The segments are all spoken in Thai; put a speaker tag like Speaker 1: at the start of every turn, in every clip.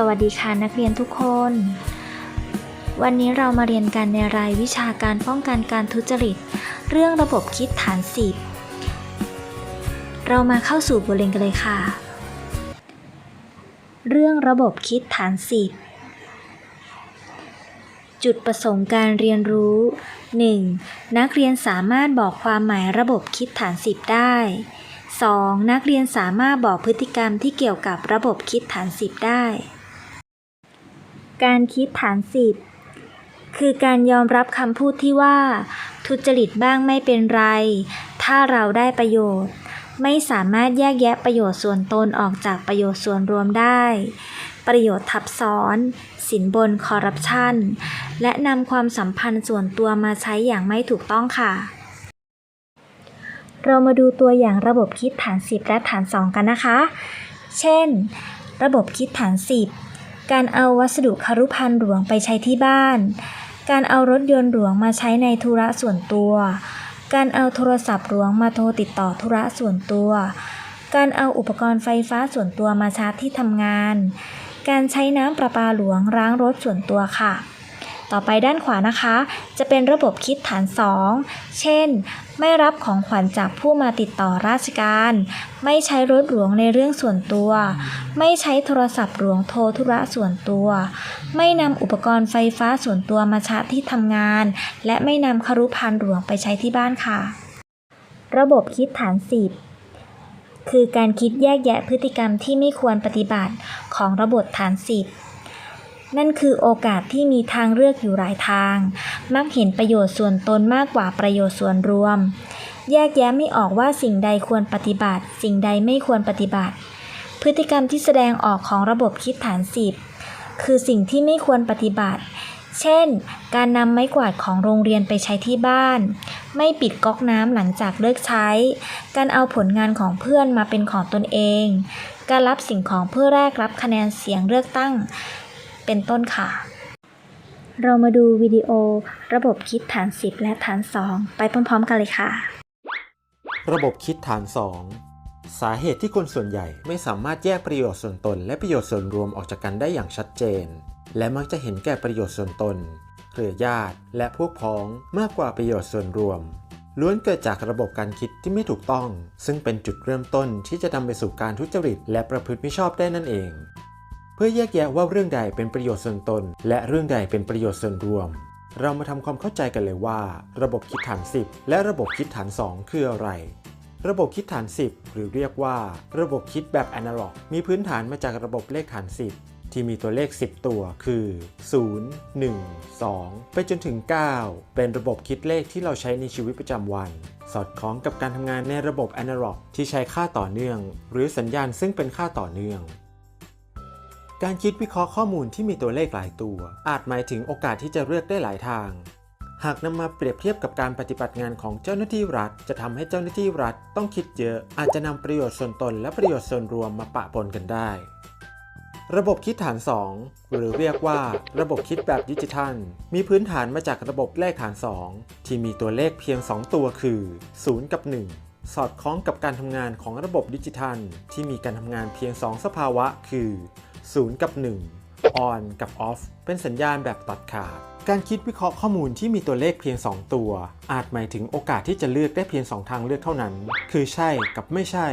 Speaker 1: สวัสดีค่ะนักเรียนทุกคน วันนี้เรามาเรียนกันในรายวิชาการป้องกันการทุจริต เรื่องระบบคิดฐานสิบเรามาเข้าสู่บทเรียนกันเลยค่ะ เรื่องระบบคิดฐานสิบจุดประสงค์การเรียนรู้ 1. นักเรียนสามารถบอกความหมายระบบคิดฐานสิบได้ 2. นักเรียนสามารถบอกพฤติกรรมที่เกี่ยวกับระบบคิดฐานสิบได้ การคิดฐานสิบคือการยอมรับคำพูดที่ว่า ทุจริตบ้างไม่เป็นไร ถ้าเราได้ประโยชน์ ไม่สามารถแยกแยะประโยชน์ส่วนตนออกจากประโยชน์ส่วนรวมได้ ประโยชน์ทับซ้อน สินบนคอร์รัปชัน และนำความสัมพันธ์ส่วนตัวมาใช้อย่างไม่ถูกต้องค่ะ เรามาดูตัวอย่างระบบคิดฐาน 10 และฐาน 2 กันนะคะ เช่น ระบบคิดฐาน 10 การเอาวัสดุคารุภัณฑ์หลวงไปใช้ที่บ้าน การเอารถยนต์หลวงมาใช้ในธุระส่วนตัว การเอาโทรศัพท์หลวงมาโทรติดต่อธุระส่วนตัว การเอาอุปกรณ์ไฟฟ้าส่วนตัวมาชาร์จที่ทำงาน การใช้น้ำประปาหลวงล้างรถส่วนตัวค่ะ ต่อไปด้านขวานะคะ จะเป็นระบบคิดฐาน 2 เช่น ไม่รับของขวัญจากผู้มาติดต่อราชการ ไม่ใช้รถหลวงในเรื่องส่วนตัว ไม่ใช้โทรศัพท์หลวงโทรธุระส่วนตัว ไม่นำอุปกรณ์ไฟฟ้าส่วนตัวมาชาร์จที่ทำงาน และไม่นำคารุภัณฑ์หลวงไปใช้ที่บ้านค่ะ ระบบคิดฐาน 10คือการคิดแยกแยะพฤติกรรมที่ไม่ควรปฏิบัติของระบบฐาน10 นั่นคือโอกาสที่มีทางเลือกอยู่หลายทาง มักเห็นประโยชน์ส่วนตนมากกว่าประโยชน์ส่วนรวม แยกแยะไม่ออกว่าสิ่งใดควรปฏิบัติ สิ่งใดไม่ควรปฏิบัติ พฤติกรรมที่แสดงออกของระบบคิดฐานสิบคือสิ่งที่ไม่ควรปฏิบัติ เช่น การนำไม้กวาดของโรงเรียนไปใช้ที่บ้าน ไม่ปิดก๊อกน้ำหลังจากเลิกใช้ การเอาผลงานของเพื่อนมาเป็นของตนเอง การรับสิ่งของเพื่อแลกรับคะแนนเสียงเลือกตั้ง เป็นต้นค่ะ เรามาดูวิดีโอ ระบบคิดฐาน 10 และฐาน 2 ไปพร้อมๆกันเลยค่ะ
Speaker 2: ระบบคิดฐาน 2 สาเหตุที่คนส่วนใหญ่ไม่สามารถแยกประโยชน์ส่วนตน และประโยชน์ส่วนรวมออกจากกันได้อย่างชัดเจน และมักจะเห็นแก่ประโยชน์ส่วนตนเครือญาติ และพวกพ้องมากกว่าประโยชน์ส่วนรวมล้วนเกิดจากระบบการคิดที่ไม่ถูกต้อง ซึ่งเป็นจุดเริ่มต้นที่จะนำไปสู่การทุจริต และประพฤติมิชอบได้นั่นเอง เพื่อแยกแยะว่าเรื่องใดเป็นประโยชน์ส่วนตน และเรื่องใดเป็นประโยชน์ส่วนรวม เรามาทำความเข้าใจกันเลยว่า ระบบคิดฐาน 10 และระบบคิดฐาน 2 คืออะไรระบบคิดฐาน 10 หรือเรียกว่า ระบบคิดแบบแอนะล็อก มีพื้นฐานมาจากระบบเลขฐาน 10 ที่มีตัวเลข 10 ตัวคือ 0 1 2 ไปจนถึง 9 เป็นระบบคิดเลขที่เราใช้ในชีวิตประจำวัน สอดคล้องกับการทำงานในระบบแอนะล็อก ที่ใช้ค่าต่อเนื่อง หรือสัญญาณซึ่งเป็นค่าต่อเนื่อง การคิดวิเคราะห์ข้อมูลที่มีตัวเลขหลายตัว อาจหมายถึงโอกาสที่จะเลือกได้หลายทาง หากนำมาเปรียบเทียบกับการปฏิบัติงานของเจ้าหน้าที่รัฐ จะทำให้เจ้าหน้าที่รัฐต้องคิดเยอะ อาจจะนำประโยชน์ส่วนตนและประโยชน์ส่วนรวมมาปะปนกันได้ ระบบคิดฐาน 2 หรือเรียกว่าระบบคิดแบบดิจิทัล มีพื้นฐานมาจากระบบเลขฐาน 2 ที่มีตัวเลขเพียง 2 ตัวคือ 0 กับ 1สอดคล้องกับการทำงานของระบบดิจิทัล ที่มีการทำงานเพียง 2 สภาวะ คือ 0 กับ 1 on กับ off เป็นสัญญาณแบบตัดขาด การคิดวิเคราะห์ข้อมูลที่มีตัวเลขเพียง 2 ตัว อาจหมายถึงโอกาสที่จะเลือกได้เพียง 2 ทางเลือกเท่านั้น คือใช่กับไม่ใช่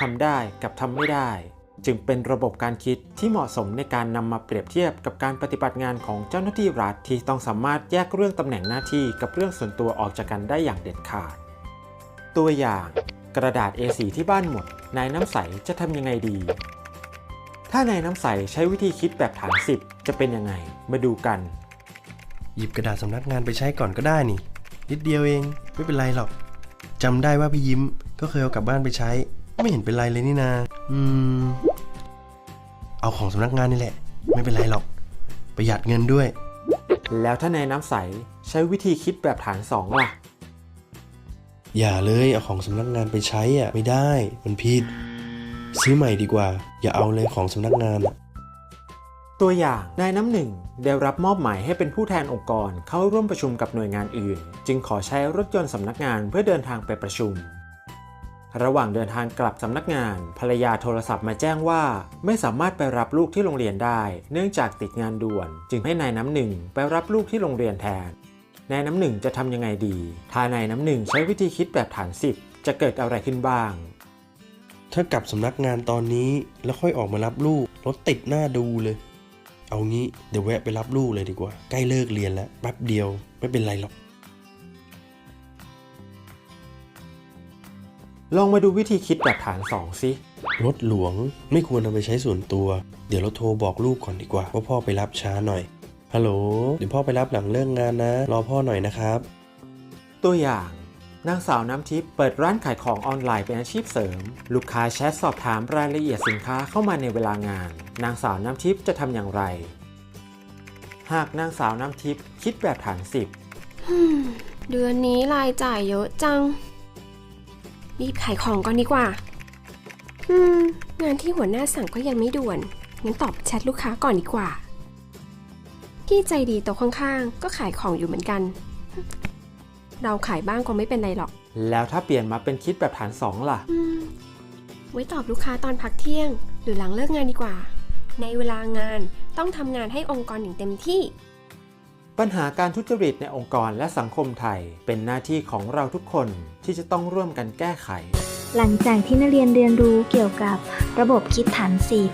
Speaker 2: ทำได้กับทำไม่ได้ จึงเป็นระบบการคิดที่เหมาะสมในการนำมาเปรียบเทียบกับการปฏิบัติงานของเจ้าหน้าที่รัฐที่ต้องสามารถแยกเรื่องตำแหน่งหน้าที่กับเรื่องส่วนตัวออกจากกันได้อย่างเด็ดขาด ตัวอย่าง กระดาษ A4 ที่บ้านหมดนายน้ำใสจะทำยังไงดี ถ้านายน้ำใสใช้วิธีคิดแบบฐาน 10 จะเป็นยังไง มาดูกัน
Speaker 3: หยิบกระดาษสำนักงานไปใช้ก่อนก็ได้นี่ นิดเดียวเองไม่เป็นไรหรอกจำได้ว่าพี่ยิ้มก็เคยเอากลับบ้านไปใช้ ไม่เห็นเป็นไรเลยนี่นา อืม เอาของสำนักงานนี่แหละ ไม่เป็นไรหรอก ประหยัดเงินด้วย
Speaker 2: แล้วถ้านายน้ำใสใช้วิธีคิดแบบฐาน 2 ล่ะ
Speaker 3: อย่าเลยเอาของสำนักงานไปใช้อะไม่ได้มันผิด ซื้อใหม่ดีกว่า อย่าเอาเลยของสำนักงานอะ
Speaker 2: ตัวอย่างนายน้ำหนึ่งได้รับมอบหมายให้เป็นผู้แทนองค์กรเข้าร่วมประชุมกับหน่วยงานอื่น จึงขอใช้รถยนต์สำนักงานเพื่อเดินทางไปประชุม ระหว่างเดินทางกลับสำนักงาน ภรรยาโทรศัพท์มาแจ้งว่า ไม่สามารถไปรับลูกที่โรงเรียนได้ เนื่องจากติดงานด่วน จึงให้นายน้ำหนึ่งไปรับลูกที่โรงเรียนแทนนายน้ำหนึ่งจะทำยังไงดีถ้านายน้ำหนึ่งใช้วิธีคิดแบบฐานสิบจะเกิดอะไรขึ้นบ้าง
Speaker 3: ถ้ากลับสำนักงานตอนนี้แล้วค่อยออกมารับลูกรถติดหน้าดูเลย เอางี้เดี๋ยวแวะไปรับลูกเลยดีกว่า ใกล้เลิกเรียนแล้วแป๊บเดียวไม่เป็นไรหรอก
Speaker 2: ลองมาดูวิธีคิดแบบฐานสองสิ
Speaker 3: รถหลวงไม่ควรเอาไปใช้ส่วนตัว เดี๋ยวเราโทรบอกลูกก่อนดีกว่า ว่าพ่อไปรับช้าหน่อย ฮัลโหล เดี๋ยวพ่อไปรับหลังเลิกงานนะ รอพ่อหน่อยนะครับ
Speaker 2: ตัวอย่าง นางสาวน้ำทิพย์เปิดร้านขายของออนไลน์เป็นอาชีพเสริม ลูกค้าแชทสอบถามรายละเอียดสินค้าเข้ามาในเวลางาน นางสาวน้ำทิพย์จะทำอย่างไร หากนางสาวน้ำทิพย์คิดแบบฐานสิบ
Speaker 4: เดือนนี้รายจ่ายเยอะจัง รีบขายของก่อนดีกว่า อืม งานที่หัวหน้าสั่งก็ยังไม่ด่วน งั้นตอบแชทลูกค้าก่อนดีกว่าพี่ใจดีตัวข้างๆ ก็ขายของอยู่เหมือนกัน เราขายบ้างก็ไม่เป็นไรหรอก
Speaker 2: แล้วถ้าเปลี่ยนมาเป็นคิดแบบฐานสองล่ะ
Speaker 4: อืม ไว้ตอบลูกค้าตอนพักเที่ยง หรือหลังเลิกงานดีกว่า ในเวลางานต้องทำงานให้องค์กรอย่างเต็มที่
Speaker 2: ปัญหาการทุจริตในองค์กรและสังคมไทย เป็นหน้าที่ของเราทุกคนที่จะต้องร่วมกันแก้ไข
Speaker 1: หลังจากที่นักเรียนเรียนรู้เกี่ยวกับระบบคิดฐานสิบ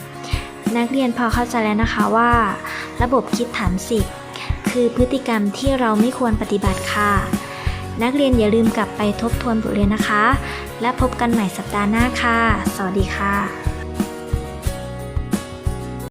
Speaker 1: นักเรียนพอเข้าใจแล้วนะคะว่า ระบบคิดฐานสิบคือพฤติกรรมที่เราไม่ควรปฏิบัติค่ะ นักเรียนอย่าลืมกลับไปทบทวนบทเรียนนะคะ และพบกันใหม่สัปดาห์หน้าค่ะ สวัสดีค่ะ